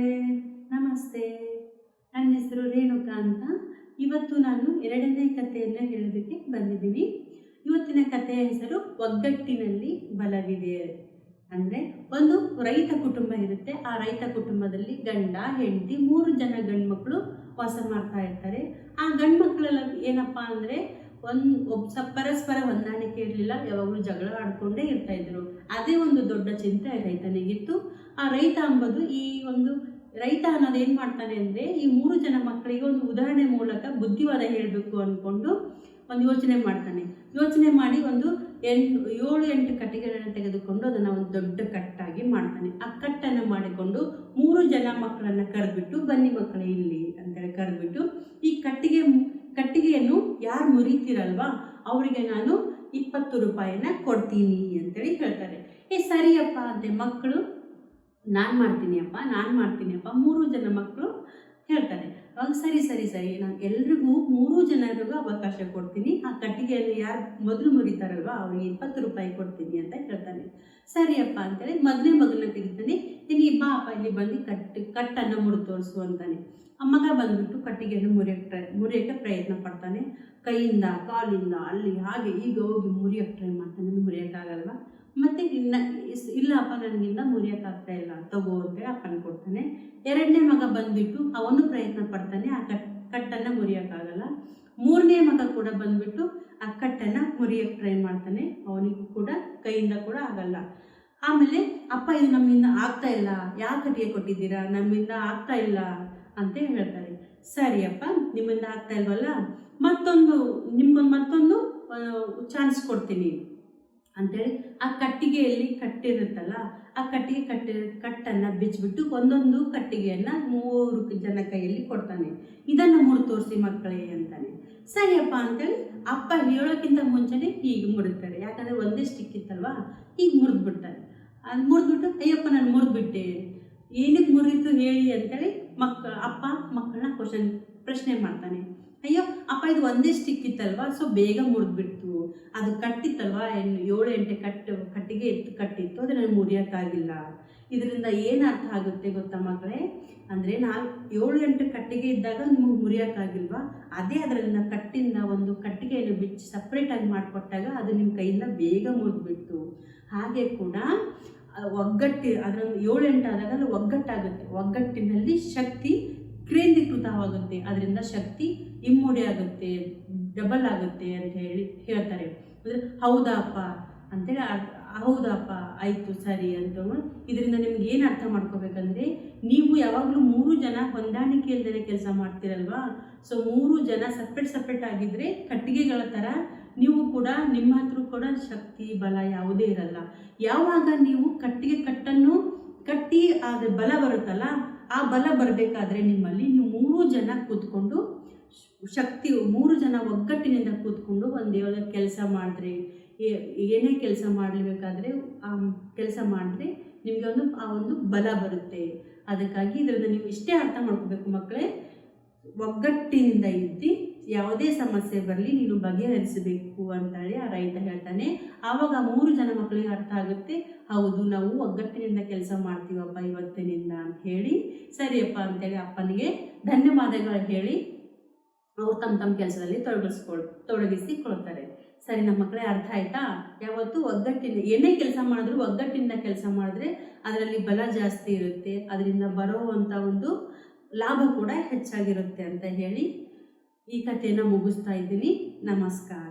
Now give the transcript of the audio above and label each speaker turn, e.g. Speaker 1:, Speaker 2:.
Speaker 1: ನಮಸ್ತೆ. ನನ್ನ ಹೆಸರು ರೇಣುಕಾ ಅಂತ. ಇವತ್ತು ನಾನು ಎರಡನೇ ಕಥೆಯನ್ನು ಹೇಳೋದಕ್ಕೆ ಬಂದಿದ್ದೀನಿ. ಇವತ್ತಿನ ಕಥೆಯ ಹೆಸರು ಒಗ್ಗಟ್ಟಿನಲ್ಲಿ ಬಲವಿದೆ. ಅಂದರೆ ಒಂದು ರೈತ ಕುಟುಂಬ ಇರುತ್ತೆ. ಆ ರೈತ ಕುಟುಂಬದಲ್ಲಿ ಗಂಡ, ಹೆಂಡತಿ ಮೂರು ಜನ ಗಂಡ್ಮಕ್ಳು ವಾಸ ಮಾಡ್ತಾ ಇರ್ತಾರೆ. ಆ ಗಂಡು ಮಕ್ಕಳೆಲ್ಲ ಏನಪ್ಪ ಅಂದರೆ ಒಂದು ಒಬ್ಬ ಪರಸ್ಪರ ಹೊಂದಾಣಿಕೆ ಇರಲಿಲ್ಲ, ಯಾವಾಗಲೂ ಜಗಳ ಆಡ್ಕೊಂಡೇ ಇರ್ತಾ ಇದ್ರು. ಅದೇ ಒಂದು ದೊಡ್ಡ ಚಿಂತೆ ರೈತನಿಗಿತ್ತು. ಆ ರೈತ ಅಂಬದು ಈ ಒಂದು ರೈತ ಅನ್ನೋದು ಏನು ಮಾಡ್ತಾನೆ ಅಂದರೆ, ಈ ಮೂರು ಜನ ಮಕ್ಕಳಿಗೆ ಒಂದು ಉದಾಹರಣೆ ಮೂಲಕ ಬುದ್ಧಿವಾದ ಹೇಳಬೇಕು ಅಂದ್ಕೊಂಡು ಒಂದು ಯೋಚನೆ ಮಾಡ್ತಾನೆ. ಯೋಚನೆ ಮಾಡಿ ಒಂದು ಎಂಟು, ಏಳು, ಎಂಟು ಕಟ್ಟಿಗೆಗಳನ್ನು ತೆಗೆದುಕೊಂಡು ಅದನ್ನು ಒಂದು ದೊಡ್ಡ ಕಟ್ಟಾಗಿ ಮಾಡ್ತಾನೆ. ಆ ಕಟ್ಟನ್ನು ಮಾಡಿಕೊಂಡು ಮೂರು ಜನ ಮಕ್ಕಳನ್ನು ಕರೆದ್ಬಿಟ್ಟು, ಬನ್ನಿ ಮಕ್ಕಳೇ ಇಲ್ಲಿ ಅಂತೇಳಿ ಕರೆದ್ಬಿಟ್ಟು, ಈ ಕಟ್ಟಿಗೆ ಮುರಿತೀರಲ್ವಾ? ಅವರಿಗೆ ನಾನು ಇಪ್ಪತ್ತು ರೂಪಾಯಿನ ಕೊಡ್ತೀನಿ ಅಂತೇಳಿ ಹೇಳ್ತಾರೆ. ಏ, ಸರಿಯಪ್ಪ ಅಂತೆ, ಮಕ್ಕಳು, ನಾನು ಮಾಡ್ತೀನಿ ಅಪ್ಪ, ನಾನು ಮಾಡ್ತೀನಿ ಅಪ್ಪ, ಮೂರು ಜನ ಮಕ್ಕಳು ಹೇಳ್ತಾರೆ. ಅವಾಗ ಸರಿ ಸರಿ ಸರಿ, ನಾನು ಎಲ್ರಿಗೂ ಮೂರು ಜನರಿಗೂ ಅವಕಾಶ ಕೊಡ್ತೀನಿ. ಆ ಕಟ್ಟಿಗೆಯಲ್ಲಿ ಯಾರು ಮೊದಲು ಮುರಿತಾರಲ್ವ, ಅವ್ರಿಗೆ ಇಪ್ಪತ್ತು ರೂಪಾಯಿ ಕೊಡ್ತೀನಿ ಅಂತ ಹೇಳ್ತಾನೆ. ಸರಿಯಪ್ಪ ಅಂತೇಳಿ ಮೊದಲನೇ ಮಗನ ತೆಗಿತಾನೆ. ಇನ್ನು ಬಾ ಅಪ್ಪ ಇಲ್ಲಿ ಬಂದು ಕಟ್ ಕಟ್ಟನ್ನು ಮುರಿದು ತೋರಿಸು ಅಂತಾನೆ. ಆ ಮಗ ಬಂದ್ಬಿಟ್ಟು ಕಟ್ಟಿಗೆಯನ್ನು ಟ್ರೈ, ಮುರಿಯೋಕ್ಕೆ ಪ್ರಯತ್ನ ಪಡ್ತಾನೆ. ಕೈಯಿಂದ, ಕಾಲಿಂದ, ಅಲ್ಲಿ ಹಾಗೆ ಈಗ ಹೋಗಿ ಮುರಿಯೋಕ್ಕೆ ಟ್ರೈ ಮಾಡ್ತಾನೆ. ಮುರಿಯೋಕ್ಕಾಗಲ್ವ ಮತ್ತೆ ಇನ್ನ ಇಸ್- ಇಲ್ಲ ಅಪ್ಪ ನನಗಿಂದ ಮುರಿಯೋಕ್ಕಾಗ್ತಾ ಇಲ್ಲ. ತಗೋ ಅಂತೇಳಿ ಅಪ್ಪನ ಕೊಡ್ತಾನೆ. ಎರಡನೇ ಮಗ ಬಂದ್ಬಿಟ್ಟು ಪ್ರಯತ್ನ ಪಡ್ತಾನೆ ಆ ಕಟ್ ಕಟ್ಟನ್ನು ಮುರಿಯೋಕ್ಕಾಗಲ್ಲ. ಮೂರನೇ ಮಗ ಕೂಡ ಬಂದ್ಬಿಟ್ಟು ಆ ಕಟ್ಟನ್ನು ಮುರಿಯೋಕ್ಕೆ ಟ್ರೈ ಮಾಡ್ತಾನೆ. ಅವನಿಗೂ ಕೂಡ ಕೈಯಿಂದ ಕೂಡ ಆಗಲ್ಲ. ಆಮೇಲೆ, ಅಪ್ಪ, ಇದು ನಮ್ಮಿಂದ ಆಗ್ತಾ ಇಲ್ಲ. ಯಾವ ಕಟ್ಟಿಗೆ ಕೊಟ್ಟಿದ್ದೀರಾ? ನಮ್ಮಿಂದ ಆಗ್ತಾ ಇಲ್ಲ ಅಂತ ಹೇಳ್ತಾರೆ. ಸರಿ ಅಪ್ಪ, ನಿಮ್ಮಿಂದ ಆಗ್ತಾ ಇಲ್ವಲ್ಲ? ಮತ್ತೊಂದು, ನಿಮ್ಗೊಂದು ಮತ್ತೊಂದು ಚಾನ್ಸ್ ಕೊಡ್ತೀನಿ. ಅಂತೇಳಿ ಆ ಕಟ್ಟಿಗೆಯಲ್ಲಿ ಕಟ್ಟಿರುತ್ತಲ್ಲ, ಆ ಕಟ್ಟಿಗೆ ಕಟ್ಟಿ, ಕಟ್ಟನ್ನು ಬಿಚ್ಚಿಬಿಟ್ಟು ಒಂದೊಂದು ಕಟ್ಟಿಗೆಯನ್ನು ಮೂರು ಜನ ಕೈಯಲ್ಲಿ ಕೊಡ್ತಾನೆ. ಇದನ್ನು ಮುರಿದು ತೋರಿಸಿ ಮಕ್ಕಳೇ ಅಂತಾನೆ. ಸರಿಯಪ್ಪ ಅಂತೇಳಿ ಅಪ್ಪ ಹೇಳೋಕ್ಕಿಂತ ಮುಂಚೆನೇ ಹೀಗೆ ಮುರಿತಾರೆ. ಯಾಕಂದರೆ ಒಂದೇ ಸ್ಟಿಕ್ ಇತ್ತಲ್ವಾ? ಹೀಗೆ ಮುರಿದು ಬಿಡ್ತಾರೆ ಅದು ಮುರಿದ್ಬಿಟ್ಟು, ಅಯ್ಯಪ್ಪ, ನಾನು ಮುರಿದ್ಬಿಟ್ಟೆ. ಏನಕ್ಕೆ ಮುರಿಯಿತು ಹೇಳಿ ಅಂತೇಳಿ ಮಕ್ಕ, ಅಪ್ಪ ಮಕ್ಕಳನ್ನ ಕ್ವಶನ್ ಪ್ರಶ್ನೆ ಮಾಡ್ತಾನೆ. ಅಯ್ಯೋ, ಅಪ್ಪ ಇದು ಒಂದೇ ಸ್ಟಿಕ್ ಇತ್ತಲ್ವಾ? ಸೊ ಬೇಗ ಮುರಿದ್ಬಿಡ್ತು. ಅದು ಕಟ್ಟಿತ್ತಲ್ವಾ? ಏನು, ಏಳು ಎಂಟು ಕಟ್ಟು ಕಟ್ಟಿಗೆ ಇತ್ತು ಕಟ್ಟಿತ್ತು. ಅದು ನನಗೆ ಮುರಿಯೋಕ್ಕಾಗಿಲ್ಲ. ಇದರಿಂದ ಏನು ಅರ್ಥ ಆಗುತ್ತೆ ಗೊತ್ತಾ ಮಕ್ಕಳೇ ಅಂದರೆ ನಾಲ್ಕು ಏಳು ಎಂಟು ಕಟ್ಟಿಗೆ ಇದ್ದಾಗ ನಿಮಗೆ ಮುರಿಯೋಕ್ಕಾಗಿಲ್ವಾ? ಅದೇ ಅದರಿಂದ ಕಟ್ಟಿಂದ ಒಂದು ಕಟ್ಟಿಗೆಯನ್ನು ಬಿಚ್ಚಿ ಸಪ್ರೇಟಾಗಿ ಮಾಡಿಕೊಟ್ಟಾಗ ಅದು ನಿಮ್ಮ ಕೈಯಿಂದ ಬೇಗ ಮುರಿದ್ಬಿಡ್ತು. ಹಾಗೆ ಕೂಡ ಒಗ್ಗಟ್ಟಿ, ಅದರಲ್ಲಿ ಏಳು ಎಂಟು ಆದಾಗ ಅದು ಒಗ್ಗಟ್ಟಾಗುತ್ತೆ. ಒಗ್ಗಟ್ಟಿನಲ್ಲಿ ಶಕ್ತಿ ಕೇಂದ್ರೀಕೃತವಾಗುತ್ತೆ ಅದರಿಂದ ಶಕ್ತಿ ಇಮ್ಮಡಿ ಆಗುತ್ತೆ ಡಬಲ್ ಆಗುತ್ತೆ ಅಂತ ಹೇಳಿ ಹೇಳ್ತಾರೆ. ಅಂದರೆ ಹೌದಪ್ಪ ಅಂತೇಳಿ ಹೌದಪ್ಪ ಆಯಿತು ಸರಿ ಅಂತ ಇದರಿಂದ ನಿಮ್ಗೆ ಏನು ಅರ್ಥ ಮಾಡ್ಕೋಬೇಕಂದ್ರೆ ನೀವು ಯಾವಾಗಲೂ ಮೂರು ಜನ ಹೊಂದಾಣಿಕೆ ಕೆಲಸ ಮಾಡ್ತೀರಲ್ವಾ? ಸೊ ಮೂರು ಜನ ಸಪ್ರೇಟ್ ಸಪ್ರೇಟ್ ಆಗಿದ್ರೆ ಕಟ್ಟಿಗೆಗಳ ಥರ ನೀವು ಕೂಡ ನಿಮ್ಮ ಹತ್ರ ಕೂಡ ಶಕ್ತಿ, ಬಲ ಯಾವುದೇ ಇರಲ್ಲ. ಯಾವಾಗ ನೀವು ಕಟ್ಟಿಗೆ ಕಟ್ಟನ್ನು ಕಟ್ಟಿ ಆದರೆ ಬಲ ಬರುತ್ತಲ್ಲ, ಆ ಬಲ ಬರಬೇಕಾದ್ರೆ ನಿಮ್ಮಲ್ಲಿ ನೀವು ಮೂರು ಜನ ಕೂತ್ಕೊಂಡು ಶಕ್ತಿ, ಮೂರು ಜನ ಒಗ್ಗಟ್ಟಿನಿಂದ ಕೂತ್ಕೊಂಡು ಒಂದು ಯಾವುದೋ ಕೆಲಸ ಮಾಡಿದ್ರೆ ಏನೇ ಕೆಲಸ ಮಾಡಲೇಬೇಕಾದ್ರೆ, ಆ ಕೆಲಸ ಮಾಡಿದ್ರೆ ನಿಮಗೆ ಒಂದು, ಆ ಒಂದು ಬಲ ಬರುತ್ತೆ. ಅದಕ್ಕಾಗಿ ಇದರಿಂದ ನೀವು ಇಷ್ಟೇ ಅರ್ಥ ಮಾಡ್ಕೋಬೇಕು ಮಕ್ಕಳೇ. ಒಗ್ಗಟ್ಟಿನಿಂದ ಇದ್ದು ಯಾವುದೇ ಸಮಸ್ಯೆ ಬರಲಿ ನೀನು ಬಗೆಹರಿಸಬೇಕು ಅಂತೇಳಿ ಆ ರೈತ ಹೇಳ್ತಾನೆ. ಆವಾಗ ಮೂರು ಜನ ಮಕ್ಕಳಿಗೆ ಅರ್ಥ ಆಗುತ್ತೆ. ಹೌದು, ನಾವು ಒಗ್ಗಟ್ಟಿನಿಂದ ಕೆಲಸ ಮಾಡ್ತೀವಪ್ಪ ಇವತ್ತಿನಿಂದ ಅಂತ ಹೇಳಿ. ಸರಿಯಪ್ಪ ಅಂತೇಳಿ ಅಪ್ಪನಿಗೆ ಧನ್ಯವಾದಗಳು ಹೇಳಿ ಅವ್ರು ತಮ್ಮ ತಮ್ಮ ಕೆಲಸದಲ್ಲಿ ತೊಡಗಿಸ್ಕೊಳ್, ತೊಡಗಿಸಿಕೊಳ್ತಾರೆ. ಸರಿ, ನಮ್ಮ ಮಕ್ಕಳೇ ಅರ್ಥ ಆಯ್ತಾ? ಯಾವತ್ತು ಒಗ್ಗಟ್ಟಿನ, ಏನೇ ಕೆಲಸ ಮಾಡಿದ್ರು ಒಗ್ಗಟ್ಟಿನಿಂದ ಕೆಲಸ ಮಾಡಿದ್ರೆ ಅದರಲ್ಲಿ ಬಲ ಜಾಸ್ತಿ ಇರುತ್ತೆ. ಅದರಿಂದ ಬರೋವಂಥ ಒಂದು ಲಾಭ ಕೂಡ ಹೆಚ್ಚಾಗಿರುತ್ತೆ ಅಂತ ಹೇಳಿ ಈ ಕಥೆಯನ್ನು ಮುಗಿಸ್ತಾ ಇದ್ದೀನಿ. ನಮಸ್ಕಾರ.